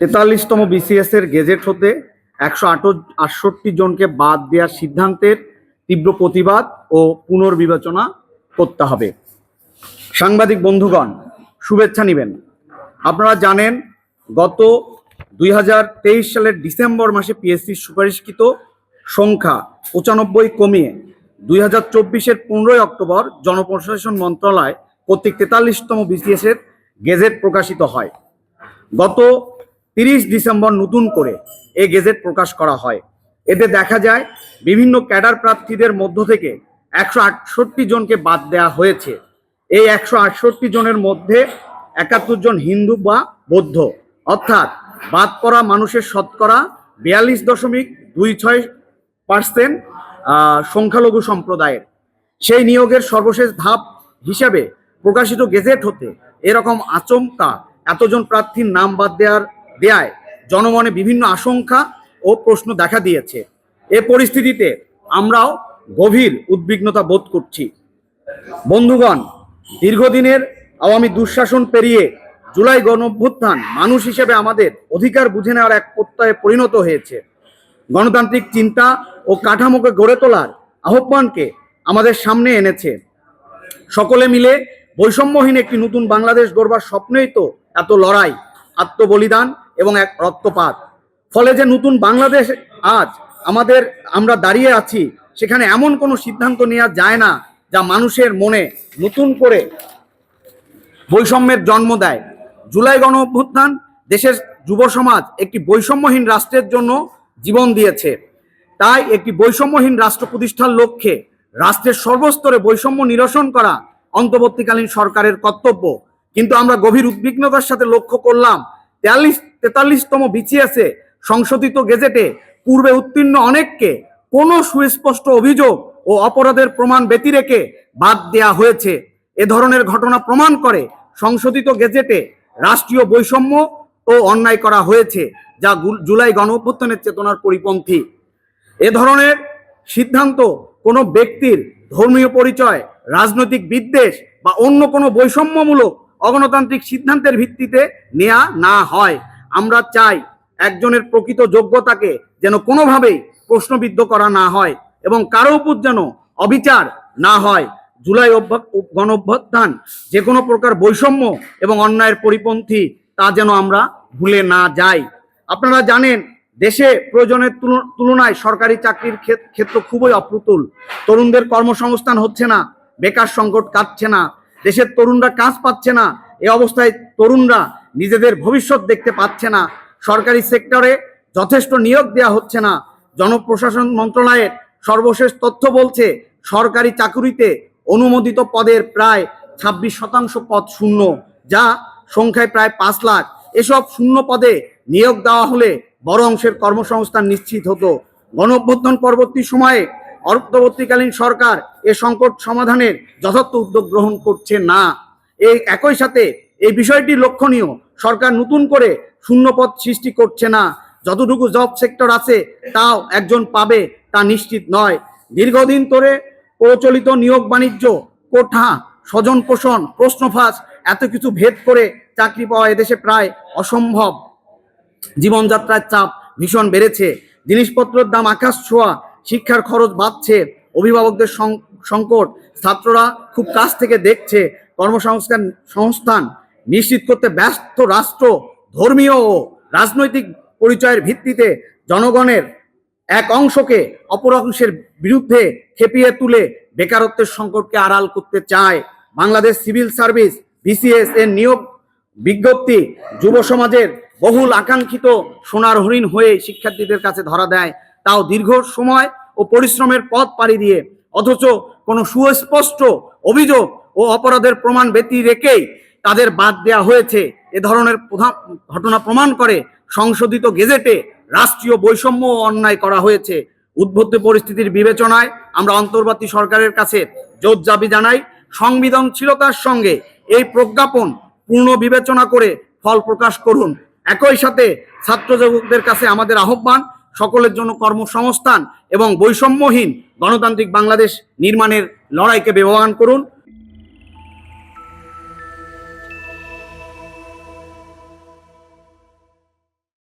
তেতাল্লিশতম BCS এর gazette হতে একশো আটষট্টি জনকে বাদ দেওয়ার সিদ্ধান্তের তীব্র প্রতিবাদ ও পুনর্বিবেচনা করতে হবে। সাংবাদিক বন্ধুগণ, শুভেচ্ছা নেবেন। আপনারা জানেন, গত দুই হাজার তেইশ সালের ডিসেম্বর মাসে পিএসসির সুপারিশকৃত সংখ্যা পঁচানব্বই কমিয়ে দুই হাজার চব্বিশের পনেরোই অক্টোবর জনপ্রশাসন মন্ত্রণালয় কর্তৃক তেতাল্লিশতম বিসিএস এর গেজেট প্রকাশিত হয়। গত তিরিশ ডিসেম্বর নতুন করে এ গেজেট প্রকাশ করা হয়। এতে দেখা যায়, বিভিন্ন ক্যাডার প্রার্থীদের মধ্য থেকে একশো আটষট্টি জনকে বাদ দেওয়া হয়েছে। এই একশো আটষট্টি জনের মধ্যে একাত্তর জন হিন্দু বা বৌদ্ধ। অর্থাৎ বাদ পড়া মানুষের শতকরা বিয়াল্লিশ দশমিক দুই ছয় পার্সেন্ট সংখ্যালঘু সম্প্রদায়ের। সেই নিয়োগের সর্বশেষ ধাপ হিসাবে প্রকাশিত গেজেট হতে এরকম আচমকা এতজন প্রার্থীর নাম বাদ দেওয়ার দেয়ায় জনমনে বিভিন্ন আশঙ্কা ও প্রশ্ন দেখা দিয়েছে। এ পরিস্থিতিতে আমরাও গভীর উদ্বিগ্নতা বোধ করছি। বন্ধুগণ, দীর্ঘদিনের আওয়ামী দুঃশাসন পেরিয়ে জুলাই গণঅভ্যুত্থান মানুষ হিসেবে আমাদের অধিকার বুঝে নেওয়ার এক প্রত্যয়ে পরিণত হয়েছে। গণতান্ত্রিক চিন্তা ও কাঠামোকে গড়ে তোলার আহ্বানকে আমাদের সামনে এনেছে। সকলে মিলে বৈষম্যহীন একটি নতুন বাংলাদেশ গড়বার স্বপ্নেই তো এত লড়াই, আত্মবলিদান এবং এক রক্তপাত। ফলে যে নতুন বাংলাদেশ আজ আমাদের, আমরা দাঁড়িয়ে আছি, সেখানে এমন কোনো সিদ্ধান্ত নেওয়া যায় না যা মানুষের মনে নতুন করে বৈষম্যের জন্ম দেয়। জুলাই গণ অভ্যুত্থান দেশের যুব সমাজ একটি বৈষম্যহীন রাষ্ট্রের জন্য জীবন দিয়েছে। তাই একটি বৈষম্যহীন রাষ্ট্র প্রতিষ্ঠার লক্ষ্যে রাষ্ট্রের সর্বস্তরে বৈষম্য নিরসন করা অন্তর্বর্তীকালীন সরকারের কর্তব্য। কিন্তু আমরা গভীর উদ্বিগ্নতার সাথে লক্ষ্য করলাম, তেয়াল্লিশ তেতাল্লিশতম বিচিএসে সংশোধিত গেজেটে পূর্বে উত্তীর্ণ অনেককে কোনো সুস্পষ্ট অভিযোগ ও অপরাধের প্রমাণ ব্যতিরেকে বাদ দেয়া হয়েছে। এ ধরনের ঘটনা প্রমাণ করে সংশোধিত গেজেটে রাষ্ট্রীয় বৈষম্য ও অন্যায় করা হয়েছে, যা জুলাই গণ চেতনার পরিপন্থী। এ ধরনের সিদ্ধান্ত কোনো ব্যক্তির ধর্মীয় পরিচয়, রাজনৈতিক বিদ্বেষ বা অন্য কোনো বৈষম্যমূলক অগণতান্ত্রিক সিদ্ধান্তের ভিত্তিতে নেওয়া না হয়। আমরা চাই একজনের প্রকৃত যোগ্যতাকে যেন কোনোভাবেই প্রশ্নবিদ্ধ করা না হয় এবং কারও উপর যেন অবিচার না হয়। জুলাই গণ অভ্যুত্থান যে কোনো প্রকার বৈষম্য এবং অন্যায়ের পরিপন্থী তা যেন আমরা ভুলে না যাই। আপনারা জানেন, দেশে প্রয়োজনের তুলনায় সরকারি চাকরির ক্ষেত- ক্ষেত্র খুবই অপ্রতুল। তরুণদের কর্মসংস্থান হচ্ছে না, বেকার সংকট কাটছে না, দেশের তরুণরা কাজ পাচ্ছে না, এ অবস্থায় তরুণরা নিজেদের ভবিষ্যৎ দেখতে পাচ্ছে না। সরকারি সেক্টরে যথেষ্ট নিয়োগ দেওয়া হচ্ছে না। জনপ্রশাসন মন্ত্রণালয়ের সর্বশেষ তথ্য বলছে, সরকারি চাকুরিতে অনুমোদিত পদের প্রায় ছাব্বিশ শতাংশ পদ শূন্য, যা সংখ্যায় প্রায় পাঁচ লাখ। এসব শূন্য পদে নিয়োগ দেওয়া হলে বড় অংশের কর্মসংস্থান নিশ্চিত হতো। গণ অভ্যুত্থান পরবর্তী সময়ে অন্তর্বর্তীকালীন সরকার এ সংকট সমাধানের যথার্থ উদ্যোগ গ্রহণ করছে না। এই একই সাথে এই বিষয়টি লক্ষণীয়। সরকার নতুন করে শূন্যপদ সৃষ্টি করছে না। যতটুকু জব সেক্টর আছে, তাও একজন পাবে তা নিশ্চিত নয়। দীর্ঘদিন ধরে প্রচলিত নিয়োগ বাণিজ্য, কোঠা, স্বজন পোষণ প্রশ্ন ফাঁস এত কিছু ভেদ করে চাকরি পাওয়া এদেশে প্রায় অসম্ভব। জীবনযাত্রার চাপ ভীষণ বেড়েছে। জিনিসপত্রের দাম আকাশ ছোঁয়া, শিক্ষার খরচ বাড়ছে, অভিভাবকদের সংকট, ছাত্ররা খুব কাছ থেকে দেখছে, কর্মসংস্থান, সংস্থান নিশ্চিত করতে ব্যস্ত রাষ্ট্র, ধর্মীয় ও রাজনৈতিক পরিচয়ের ভিত্তিতে জনগণের এক অংশকে অপর অংশের বিরুদ্ধে খেপিয়ে তুলে বেকারত্বের সংকটকে আড়াল করতে চায় বাংলাদেশ সিভিল সার্ভিস বিসিএস এর নিয়োগ বিজ্ঞপ্তি। যুব সমাজের বহুল আকাঙ্ক্ষিত সোনার হরিণ হয়ে শিক্ষার্থীদের কাছে ধরা দেয়। তাও দীর্ঘ সময় ও পরিশ্রমের পথ পাড়ি দিয়ে, অথচ কোনো সুস্পষ্ট অভিযোগ ও অপরাধের প্রমাণ ব্যতী রেখেই তাদের বাদ দেওয়া হয়েছে। এ ধরনের প্রধান ঘটনা প্রমাণ করে সংশোধিত গেজেটে রাষ্ট্রীয় বৈষম্য অন্যায় করা হয়েছে। উদ্বুদ্ধ পরিস্থিতির বিবেচনায় আমরা অন্তর্বর্তী সরকারের কাছে জোর দাবি জানাই, সংবেদনশীলতার সঙ্গে এই প্রজ্ঞাপন পূর্ণ বিবেচনা করে ফল প্রকাশ করুন। একই সাথে ছাত্র যুবকদের কাছে আমাদের আহ্বান, সকলের জন্য কর্মসংস্থান এবং বৈষম্যহীন গণতান্ত্রিক বাংলাদেশ নির্মাণের লড়াইকে ব্যবহার করুন।